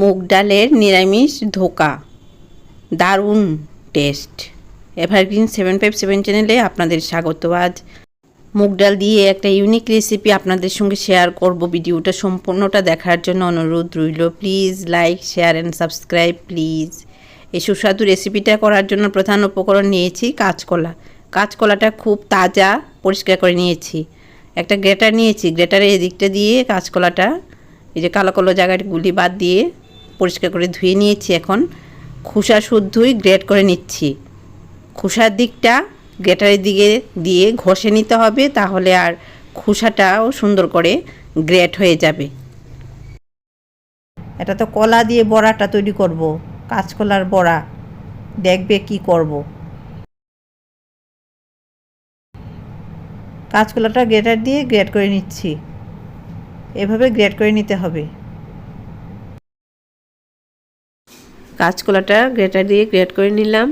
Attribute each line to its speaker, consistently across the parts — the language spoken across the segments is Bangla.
Speaker 1: মুগ ডালের নিরামিষ ধোকা। দারুণ taste. Evergreen seven five seven চ্যানেলে আপনাদের স্বাগত। আজ মুগ ডাল দিয়ে একটা ইউনিক রেসিপি আপনাদের সঙ্গে শেয়ার করব। ভিডিওটা সম্পূর্ণটা দেখার জন্য অনুরোধ রইল। Please like, share and subscribe, please. এই সুস্বাদু রেসিপিটা করার জন্য প্রধান উপকরণ নিয়েছি কাঁচকলা। কাঁচকলাটা খুব তাজা, পরিষ্কার করে নিয়েছি। একটা গ্রেটার নিয়েছি। গ্রেটারের এদিকটা দিয়ে কাঁচকলাটা, এই যে কালো কালো জায়গাগুলি বাদ দিয়ে পরিষ্কার করে ধুয়ে নিয়েছি এখন। খোসা শুদ্ধই গ্রেট করে নিচ্ছি। খোসার দিকটা গ্রেটারের দিকে দিয়ে ঘষে নিতে হবে, তাহলে আর খোসাটাও সুন্দর করে গ্রেট হয়ে যাবে। এটা তো কলা দিয়ে বড়াটা তৈরি করব, কাঁচকলার বড়া। দেখবে কি করব। কাঁচকলাটা গ্রেটার দিয়ে গ্রেট করে নিচ্ছি। এভাবে গ্রেট করে নিতে হবে। কাঁচকলাটা গ্রেটার দিয়ে গ্রেট করে নিলাম।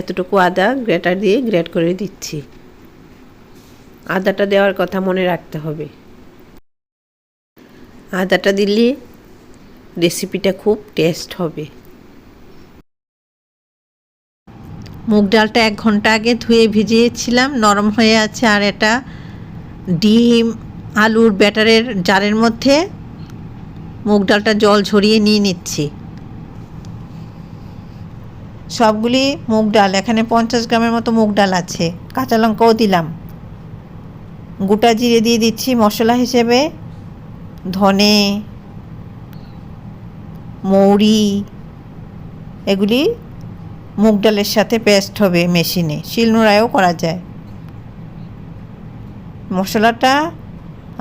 Speaker 1: এতটুকু আদা গ্রেটার দিয়ে গ্রেট করে দিচ্ছি। আদাটা দেওয়ার কথা মনে রাখতে হবে। আদাটা দিলে রেসিপিটা খুব টেস্ট হবে। মুগ ডালটা এক ঘণ্টা আগে ধুয়ে ভিজিয়েছিলাম, নরম হয়ে আছে। আর এটা ডিম, আলুর ব্যাটারের জারের মধ্যে মুগ ডালটা জল ঝরিয়ে নিয়ে নিচ্ছি। সবগুলি মুগ ডাল, এখানে পঞ্চাশ গ্রামের মতো মুগ ডাল আছে, কাঁচা লঙ্কাও দিলাম। গোটা জিরে দিয়ে দিচ্ছি মশলা হিসেবে, ধনে, মৌরি, এগুলি মুগ ডালের সাথে পেস্ট হবে মেশিনে, শিলনোড়ায়ও করা যায়। মশলাটা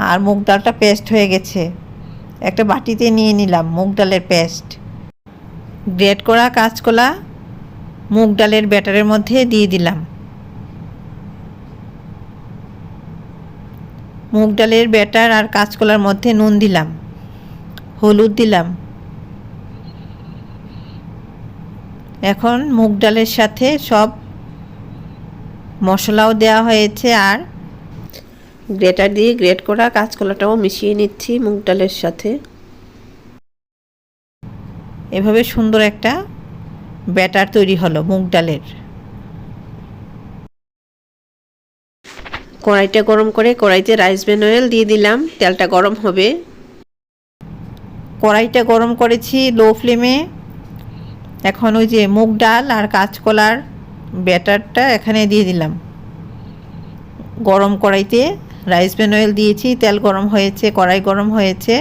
Speaker 1: আর মুগ ডালটা পেস্ট হয়ে গেছে, একটা বাটিতে নিয়ে নিলাম মুগ ডালের পেস্ট গ্রেট করা কাঁচকলা মুগ ডালের ব্যাটারের মধ্যে দিয়ে দিলাম। মুগ ডালের ব্যাটার আর কাঁচকলার মধ্যে নুন দিলাম। হলুদ দিলাম। এখন মুগ ডালের সাথে সব মশলাও দেওয়া হয়েছে আর গ্রেটার দিয়ে গ্রেট করা কাঁচকলাটাও মিশিয়ে নিচ্ছি মুগ ডালের সাথে। এভাবে সুন্দর একটা ব্যাটার তৈরি হলো মুগ ডালের। কড়াইটা গরম করে কড়াইতে রাইস ব্রেন অয়েল দিয়ে দিলাম তেলটা গরম হবে। কড়াইটা গরম করেছি লো ফ্লেমে। এখন ওই যে মুগ ডাল আর কাঁচকলার ব্যাটারটা এখানে দিয়ে দিলাম। গরম কড়াইতে রাইস ব্রেন অয়েল দিয়েছি তেল গরম হয়েছে কড়াই গরম হয়েছে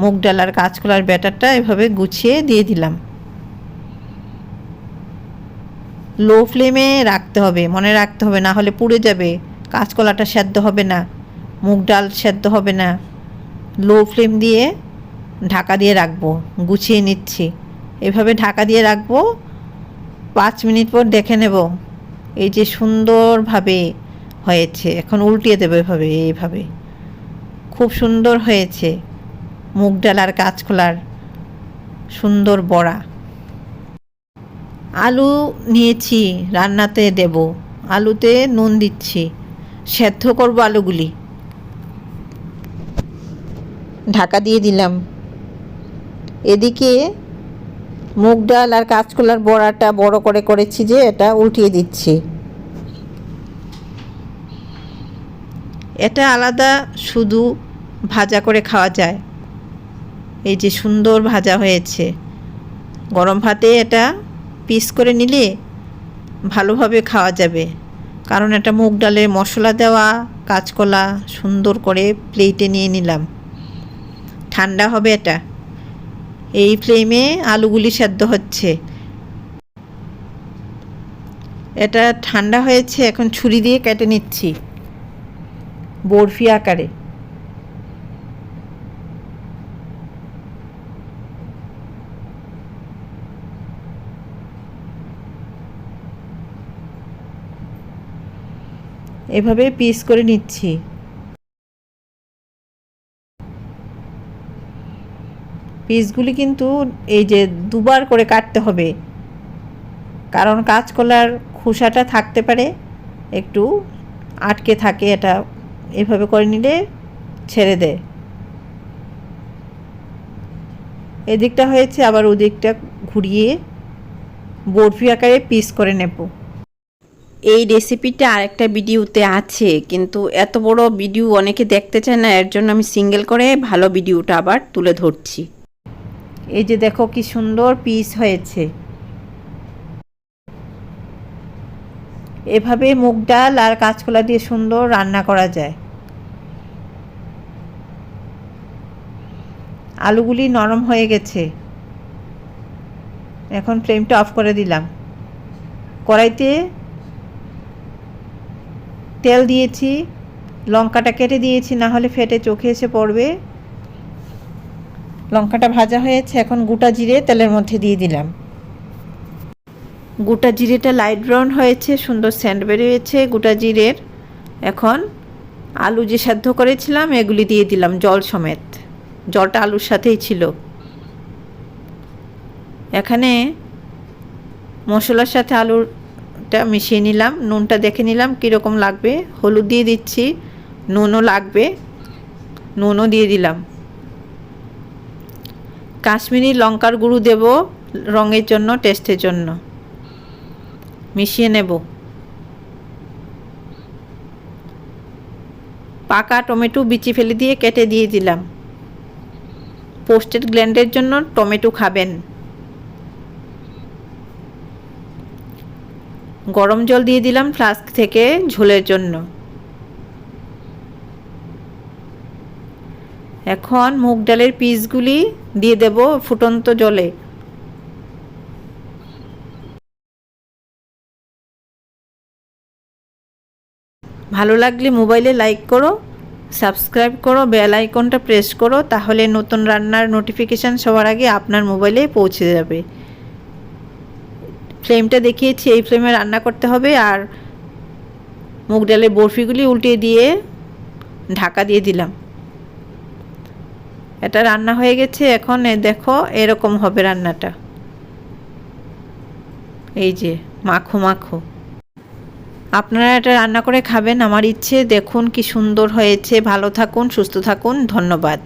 Speaker 1: মুগ ডাল আর কাঁচকলার ব্যাটারটা এভাবে গুছিয়ে দিয়ে দিলাম। লো ফ্লেমে রাখতে হবে, মনে রাখতে হবে, না হলে পুড়ে যাবে, কাঁচকলাটা সেদ্ধ হবে না, মুগ ডাল সেদ্ধ হবে না। লো ফ্লেম দিয়ে ঢাকা দিয়ে রাখব, গুছিয়ে নিচ্ছি। এভাবে ঢাকা দিয়ে রাখব, পাঁচ মিনিট পর দেখে নেব, এই যে সুন্দরভাবে হয়েছে, এখন উল্টিয়ে দেবো এভাবে, এইভাবে। খুব সুন্দর হয়েছে, মুগ ডাল আর কাঁচকলার সুন্দর বড়া। আলু নিয়েছি, রান্নাতে দেব। আলুতে নুন দিচ্ছি। সেদ্ধ করব আলুগুলি। ঢাকা দিয়ে দিলাম। এদিকে মুগ ডাল আর কাঁচকলার বড়াটা বড় করে করেছি যে, এটা উল্টিয়ে দিচ্ছি। এটা আলাদা শুধু ভাজা করে খাওয়া যায়। এই যে সুন্দর ভাজা হয়েছে। গরম ভাতে এটা পিস করে নিলে ভালোভাবে খাওয়া যাবে। কারণ এটা মুগ ডালের মশলা দেওয়া, কাঁচকলা সুন্দর করে প্লেটে নিয়ে নিলাম। ঠান্ডা হবে এটা। এই ফ্লেমে আলুগুলি সেদ্ধ হচ্ছে। এটা ঠান্ডা হয়েছে, এখন ছুরি দিয়ে কেটে নিচ্ছি। বরফি আকারে। এভাবে পিস করে নিচ্ছি। পিসগুলি কিন্তু এই যে দুবার করে কাটতে হবে। কারণ কাঁচকলার খোসাটা থাকতে পারে, একটু আটকে থাকে এটা, এভাবে করে নিলে ছেড়ে দেয়। এদিকটা হয়েছে, আবার ওদিকটা ঘুরিয়ে বরফি আকারে পিস করে নেব।
Speaker 2: এই রেসিপিটা আরেকটা ভিডিওতে আছে। কিন্তু এত বড় ভিডিও অনেকে দেখতে চায় না, এর জন্য আমি সিঙ্গেল করে ভালো ভিডিওটা আবার তুলে ধরছি।
Speaker 1: এই যে দেখো কি সুন্দর পিস হয়েছে। এভাবে মুগ ডাল আর কাঁচকলা দিয়ে সুন্দর রান্না করা যায়। আলুগুলি নরম হয়ে গেছে। এখন ফ্লেমটা অফ করে দিলাম। কড়াইতে তেল দিয়েছি, লঙ্কাটা কেটে দিয়েছি না হলে ফেটে চোখে এসে পড়বে। লঙ্কাটা ভাজা হয়েছে, এখন গোটা জিরে তেলের মধ্যে দিয়ে দিলাম। গোটা জিরেটা লাইট ব্রাউন হয়েছে, সুন্দর স্যান্ড বেরিয়েছে গোটা জিরের। এখন আলু যে সেদ্ধ করেছিলাম, এগুলি দিয়ে দিলাম জল সমেত। জলটা আলুর সাথেই ছিল। এখানে মশলার সাথে আলুটা মিশিয়ে নিলাম। নুনটা দেখে নিলাম কীরকম লাগবে। হলুদ দিয়ে দিচ্ছি। নুনও লাগবে। নুনও দিয়ে দিলাম। কাশ্মীরি লঙ্কার গুঁড়ো দেব রঙের জন্য, টেস্টের জন্য। মিশিয়ে নেব। পাকা টমেটো বিচি ফেলে দিয়ে কেটে দিয়ে দিলাম। পোস্টেড গ্ল্যান্ডের জন্য টমেটো খাবেন। গরম জল দিয়ে দিলাম ফ্লাস্ক থেকে ঝোলের জন্য। এখন মুগ ডালের পিসগুলি দিয়ে দেব ফুটন্ত জলে। ভালো লাগলে মোবাইলে লাইক করো, সাবস্ক্রাইব করো, বেল আইকনটা প্রেস করো, তাহলে নতুন রান্নার নোটিফিকেশান সবার আগে আপনার মোবাইলে পৌঁছে যাবে। ফ্লেমটা দেখিয়েছি, এই ফ্লেমে রান্না করতে হবে আর মুগ ডালের বরফিগুলি উল্টিয়ে দিয়ে ঢাকা দিয়ে দিলাম। এটা রান্না হয়ে গেছে, এখন দেখো এরকম হবে রান্নাটা। এই যে, মাখো মাখো। আপনারা এটা রান্না করে খাবেন, আমার ইচ্ছে। দেখুন কি সুন্দর হয়েছে। ভালো থাকুন, সুস্থ থাকুন। ধন্যবাদ।